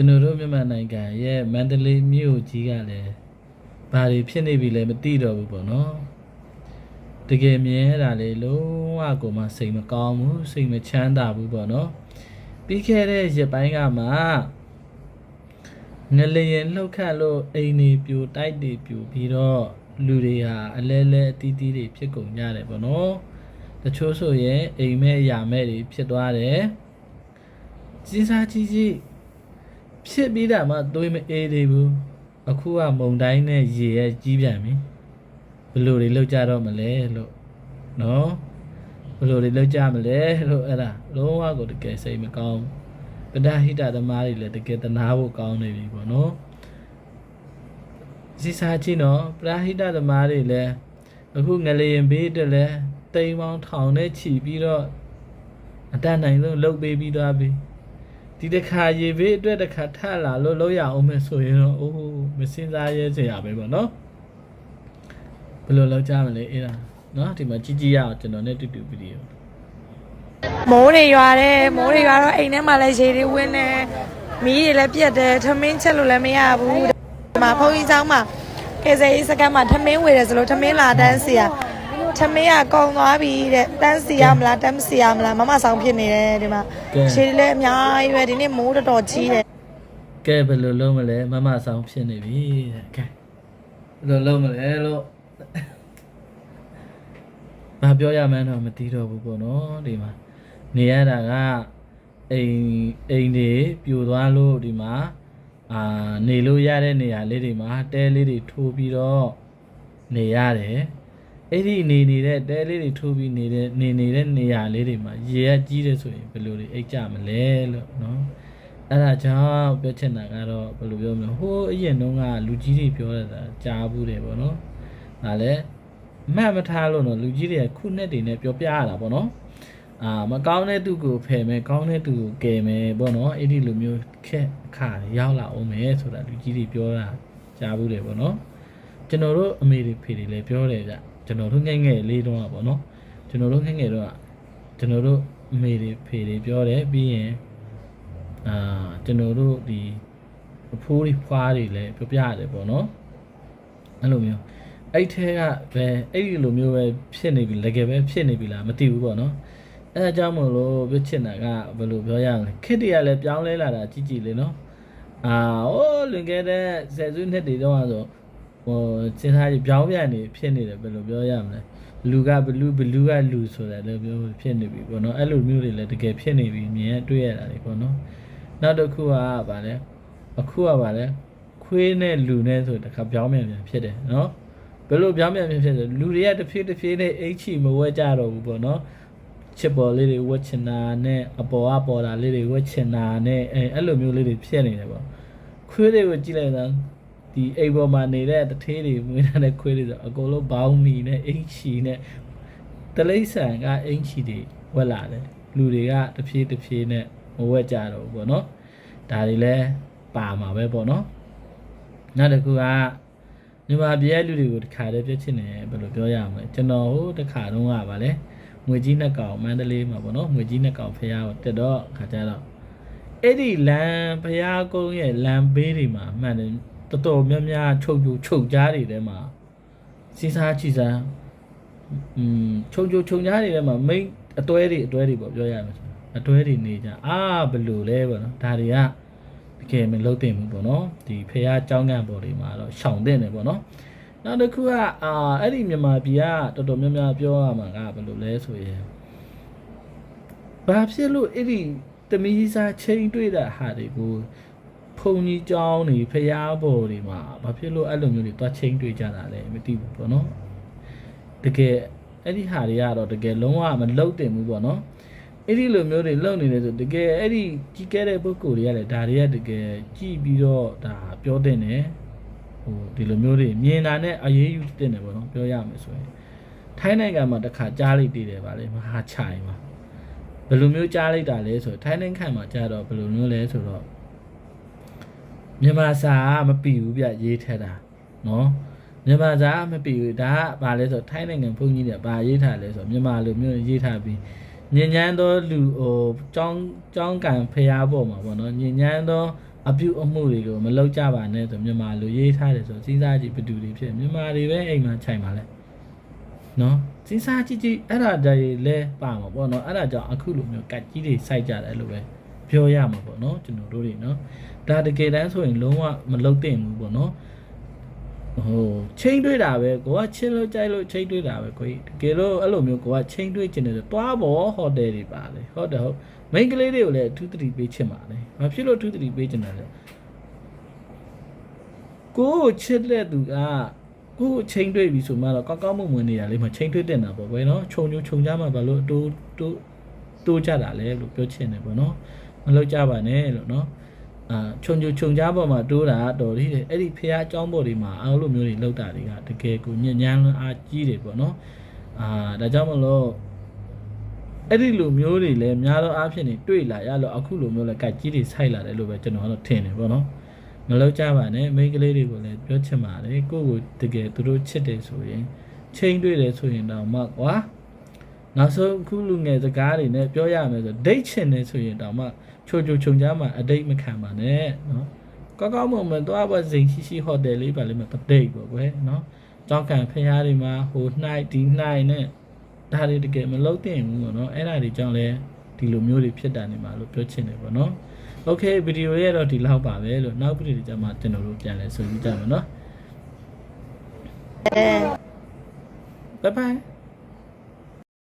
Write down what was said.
ကျွန်တော်တို့မြန်မာနိုင်ငံရဲ့မန္တလေးမြို့ကြီးကလည်းဘာတွေဖြစ်နေပြီလဲမသိတော့ဘူးပေါ့နော်တကယ်မြင်ရတာလေလုံးဝကိုမှစိတ်မကောင်းဘူးစိတ်မချမ်းသာဘူးပေါ့နော်ပြီးခဲ့တဲ့ရက်ပိုင်းကမှငလျင်လှုပ်ခတ်လို့အိမ်တွေပြိုတိုက်တွေပြိုပြီးတော့လူတွေဟာအလဲလဲအတီးတီးတွေဖြစ်ကုန်ကြတယ်ပေါ့နော်တချို့ဆိုရင်အိမ်မဲ့ယာမဲ့တွေဖြစ်သွားတယ်ကြီးစားကြီးကြီး ဖြစ်ပြီးတာမှသွေးမအေးသေးဘူးအခုကမုံတိုင်းနဲ့ရေရဲ့ကြီးပြန်ပြီဘယ်လိုတွေလောက်ကြတော့မလဲလို့နော်ဘယ်လိုတွေလောက်ကြမလဲလို့အဲ့ဒါလုံးဝကိုတကယ်စိတ်မကောင်းပဒဟိတသမားတွေလည်းတကယ်တနာဖို့ကောင်းနေပြီပေါ့နော်စီစာချင်းနော်ပဒဟိတသမားတွေလည်းအခုငလျင်ဘေးတက်လဲတိမ်ပေါင်းထောင်နဲ့ခြီပြီးတော့အတတ်နိုင်ဆုံးလှုပ်ပေးပြီးသွားပြီ ဒီတစ်ခါရေဘေးအတွက်တစ်ခါထပ်လာလို့လောက်ရအောင်မယ်ဆိုရင်တော့အိုးမစင်စားရဲစရာပဲပေါ့နော်ဘယ်လိုလောက်ကြမလဲအဲ့ဒါနော်ဒီမှာကြီးကြီးရအောင်ကျွန်တော်နဲ့တူတူဗီဒီယိုမိုးတွေရွာတယ်မိုးတွေရွာတော့အိမ်ထဲမှာလည်းရေတွေဝင်နေမီးတွေလည်းပြက်တယ်ထမင်းချက်လို့လည်းမရဘူးဒီမှာဖုန်ကြီးဆောင်မှာကဲဆယ်ရေးစကမ်းမှာထမင်းဝေတယ်ဆိုလို့ထမင်းလာတန်းစီရ ထမင်းကကုံသွားပြီတဲ့တန်းစီရမလားတန်းမစီရမလားမမဆောင်ဖြစ်နေတယ်ဒီမှာရေတွေလည်းအများကြီးပဲဒီနေ့မိုးတော်တော်ကြီးတယ်ကဲဘယ်လိုလုပ်မလဲမမဆောင်ဖြစ်နေပြီတဲ့ကဲဘယ်လိုလုပ်မလဲလို့မပြောရမှန်းတော့မသိတော့ဘူးပေါ့နော်ဒီမှာနေရတာကအိမ်အိမ်တွေပြိုသွားလို့ဒီမှာအာနေလို့ရတဲ့နေရာလေးတွေမှာတဲလေးတွေထိုးပြီးတော့နေရတယ် အဲ့ဒီနေနေတဲ့တဲလေးတွေထိုးပြီးနေတဲ့နေနေတဲ့နေရာလေးတွေမှာရေကကြီးတယ်ဆိုရင်ဘယ်လိုတွေအိတ်ကြမလဲလို့နော်အဲ့ဒါကြောင့်ပြောချင်တာကတော့ဘယ်လိုပြောမလဲဟိုးအရင်တုန်းကလူကြီးတွေပြောရတာကြားဘူးတယ်ပေါ့နော်ဒါလည်းမှတ်မထားလို့တော့လူကြီးတွေကခုနှစ်တွေနဲ့ပြောပြရတာပေါ့နော်အာမကောင်းတဲ့သူကိုဖယ်မယ်ကောင်းတဲ့သူကိုကယ်မယ်ပေါ့နော်အဲ့ဒီလိုမျိုးခက်အခါရောက်လာအောင်မယ်ဆိုတာလူကြီးတွေပြောတာကြားဘူးတယ်ပေါ့နော်ကျွန်တော်တို့အမေတွေဖေတွေလည်းပြောတယ်ဗျ ကျွန်တော်တို့ငယ်ငယ်လေးတုန်းကပေါ့နော်ကျွန်တော်တို့ငယ်ငယ်တုန်းကကျွန်တော်တို့အမေတွေဖေတွေပြောတယ်ပြီးရင်အာကျွန်တော်တို့ဒီအဖိုးတွေဖွားတွေလည်းပြောပြရတယ်ပေါ့နော်အဲ့လိုမျိုးအဲ့ထဲကပဲအဲ့ဒီလိုမျိုးပဲဖြစ်နေပြီတကယ်ပဲဖြစ်နေပြီလားမသိဘူးပေါ့နော်အဲအကြောင်းမလို့ပြောချင်တာကဘယ်လိုပြောရမလဲခစ်တရလည်းပြောင်းလဲလာတာကြည့်ကြည့်လေနော်အာဟိုးလွန်ခဲ့တဲ့ဆယ်စုနှစ်တွေတော့ဆို ဟိုစဉ်းစားကြည့်ပြောင်းပြန်နေဖြစ်နေတယ်ဘယ်လိုပြောရမလဲလူကဘလူဘလူကလူဆိုတာလည်းပြောဖြစ်နေပြီပေါ့နော်အဲ့လိုမျိုးတွေလည်းတကယ်ဖြစ်နေပြီမြင်ရတွေ့ရတာတွေပေါ့နော်နောက်တစ်ခုကဗာလဲအခုကဗာလဲခွေးနဲ့လူနဲ့ဆိုတခါပြောင်းပြန်ပြန်ဖြစ်တယ်နော်ဘယ်လိုပြောင်းပြန်ပြန်ဖြစ်လဲလူတွေကတစ်ဖြည်းတစ်ဖြည်းနဲ့အိတ်ချီမဝဲကြတော့ဘူးပေါ့နော်ချစ်ပေါ်လေးတွေဝတ်ချင်တာနဲ့အပေါ်အပေါ်တာလေးတွေဝတ်ချင်တာနဲ့အဲအဲ့လိုမျိုးလေးတွေဖြစ်နေတယ်ပေါ့ခွေးတွေကိုကြည့်လိုက်တာ ဒီအိမ်ပေါ်မှာနေတဲ့တထေးတွေမွေးထားတဲ့ခွေးတွေဆိုအကုန်လုံးဘောင်းမီနဲ့အင်ချီနဲ့တလိษံကအင်ချီတွေဝက်လာတယ်လူတွေကတဖြည်းတဖြည်းနဲ့မဝက်ကြတော့ဘူးပေါ့နော်ဒါတွေလည်းပါမှာပဲပေါ့နော်နောက်တစ်ခုကမြန်မာပြည်ရဲ့လူတွေကိုတခါတည်းပြစ်ချင်တယ်ဘယ်လိုပြောရမလဲကျွန်တော်ဟိုတခါတုန်းကဗာလဲငွေကြီးနှစ်ကောင်မန္တလေးမှာပေါ့နော်ငွေကြီးနှစ်ကောင်ဖះကိုတက်တော့ခါကြတော့အဲ့ဒီလမ်းဖះကုန်းရဲ့လမ်းဘေးတွေမှာအမှန်တယ် တော်တော်များများချုပ်ချုပ်ချုပ်ကြားတွေထဲမှာစီစားချီစားอืมချုပ်ချုပ်ချုပ်ကြားတွေထဲမှာမိတ်အတွဲတွေအတွဲတွေပေါ့ပြောရမယ်ဆိုအတွဲတွေနေကြအာဘယ်လိုလဲပေါ့နော်ဒါတွေကတကယ်မလုံးတင်ဘူးပေါ့နော်ဒီဖះเจ้าငံပေါ်တွေမှာတော့ရှောင်တဲ့တယ်ပေါ့နော် နောက်တစ်ခုကအာအဲ့ဒီမြန်မာပြည်ကတော်တော်များများပြောရမှာကဘယ်လိုလဲဆိုရင်ဘာဖြစ်လို့အဲ့ဒီတမီးစားချိန်တွေ့တဲ့ဟာတွေကို ဘုံကြီးကြောင်းတွေဖျားပေါ်တွေမှာဘာဖြစ်လို့အဲ့လိုမျိုးတွေသွားချင်းတွေ့ကြတာလဲမသိဘူးပေါ့နော်တကယ်အဲ့ဒီဟာတွေကတော့တကယ်လုံးဝမလုံတင်ဘူးပေါ့နော်အဲ့ဒီလိုမျိုးတွေလုံနေတယ်ဆိုတကယ်အဲ့ဒီကြီးခဲ့တဲ့ပုဂ္ဂိုလ်တွေကလည်းဒါတွေကတကယ်ကြည့်ပြီးတော့ဒါပြောတင်တယ်ဟိုဒီလိုမျိုးတွေမြင်တာနဲ့အရေးယူတင်တယ်ပေါ့နော်ပြောရမယ်ဆိုရင်ထိုင်းနိုင်ငံမှာတစ်ခါကြားလိုက်တည်တယ်ဗါလေမဟာချိုင်မှာဘယ်လိုမျိုးကြားလိုက်တာလဲဆိုတော့ထိုင်းနိုင်ငံမှာကြားတော့ဘယ်လိုမျိုးလဲဆိုတော့ မြန်မာစာကမပြီဘူးဗျရေးထက်တာနော်မြန်မာစာကမပြီဘူးဒါကဘာလဲဆိုတော့ထိုင်းနိုင်ငံဘုန်းကြီးတွေကဘာရေးထားလဲဆိုတော့မြန်မာလိုမျိုးရေးထားပြီးညဉ့်ညမ်းသောလူဟိုចောင်းចောင်းကန်ဖျားပေါ်မှာပေါ့နော်ညဉ့်ညမ်းသောအပြုအမှုတွေကိုမလုပ်ကြပါနဲ့ဆိုမြန်မာလူရေးထားတယ်ဆိုစဉ်းစားကြည့်ဘယ်သူတွေဖြစ်မြန်မာတွေပဲအိမ်မှာခြိုင်ပါလဲနော်စဉ်းစားကြည့်ကြည့်အဲ့ဒါတွေလဲပါမှာပေါ့နော်အဲ့ဒါကြောင့်အခုလိုမျိုးကတ်ကြီးတွေစိုက်ကြတယ်လို့ပဲ ပြောရမှာပေါ့နော်ကျွန်တော်တို့တွေနော်ဒါတကယ်တမ်းဆိုရင်လုံးဝမလုပ်သင့်ဘူးပေါ့နော်ဟိုချိန်တွေးတာပဲကိုကချင်းလို့ကြိုက်လို့ချိန်တွေးတာပဲကိုကြီးတကယ်လို့အဲ့လိုမျိုးကိုကချိန်တွေးချင်တယ်ဆိုတွားပေါ်ဟိုတယ်တွေပါလေဟုတ်တယ်ဟုတ်မိန်းကလေးတွေကိုလည်းအထူးသတိပေးချင်ပါလေဘာဖြစ်လို့အထူးသတိပေးချင်တယ်လဲကိုကိုချစ်တဲ့သူကကိုကိုချိန်တွေးပြီဆိုမှတော့ကောင်းကောင်းမွန်မွန်နေရလေမချိန်တွေးတင်တာပေါ့ကွယ်နော်ခြုံညုံခြုံကြမှာဘာလို့တိုးတိုးတိုးကြတာလဲလို့ပြောချင်တယ်ပေါ့နော်မ လုပ်ကြပါနဲ့လို့နော်အာခြုံခြုံခြုံကြားပေါ်မှာတိုးတာတော်သေးတယ်အဲ့ဒီဖះအကြောင်းပေါ်တွေမှာအားလိုမျိုးတွေလောက်တာတွေကတကယ်ကိုညဉ့်ညမ်းလွန်းအားကြီးတယ်ပေါ့နော်အာဒါကြောင့်မလို့အဲ့ဒီလိုမျိုးတွေလည်းများသောအားဖြင့်နေတွေ့လာရလို့အခုလိုမျိုးလည်းကတ်ကြီးတွေဆိုက်လာတယ်လို့ပဲကျွန်တော်ကတော့ထင်တယ်ပေါ့နော်မလောက်ကြပါနဲ့မိန်းကလေးတွေကိုလည်းပြောချင်ပါတယ်ကိုယ့်ကိုတကယ်သူတို့ချစ်တယ်ဆိုရင်ချိန်တွေ့တယ်ဆိုရင်တော့မှကွာနောက်ဆုံးအခုလူငယ်စကားတွေနဲ့ပြောရမယ်ဆိုဒိတ်ချင်နေဆိုရင်တောင်မှ ချိုချိုချုံကြမှာအဒိတ်မခံပါနဲ့နော်ကောက်ကောက်မွန်မွန်သွားပါစိန်ရှိရှိဟိုတယ်လေးပါလိမ့်မယ်တဒိတ်ပေါ့ကွယ်နော်ကြောက်ခံဖျားတွေမှာဟိုနှိုက်ဒီနှိုက်နဲ့ဒါတွေတကယ်မလုံးတင်ဘူးပေါ့နော်အဲ့ဒါတွေကြောင့်လဲဒီလိုမျိုးတွေဖြစ်တာနေမှာလို့ပြောချင်တယ်ပေါ့နော်โอเคဗီဒီယိုရဲ့တော့ဒီလောက်ပါပဲလို့နောက်ဗီဒီယိုကြမှာကျွန်တော်တို့ပြန်လဲဆိုကြည့်ကြမယ်နော် အဲ bye bye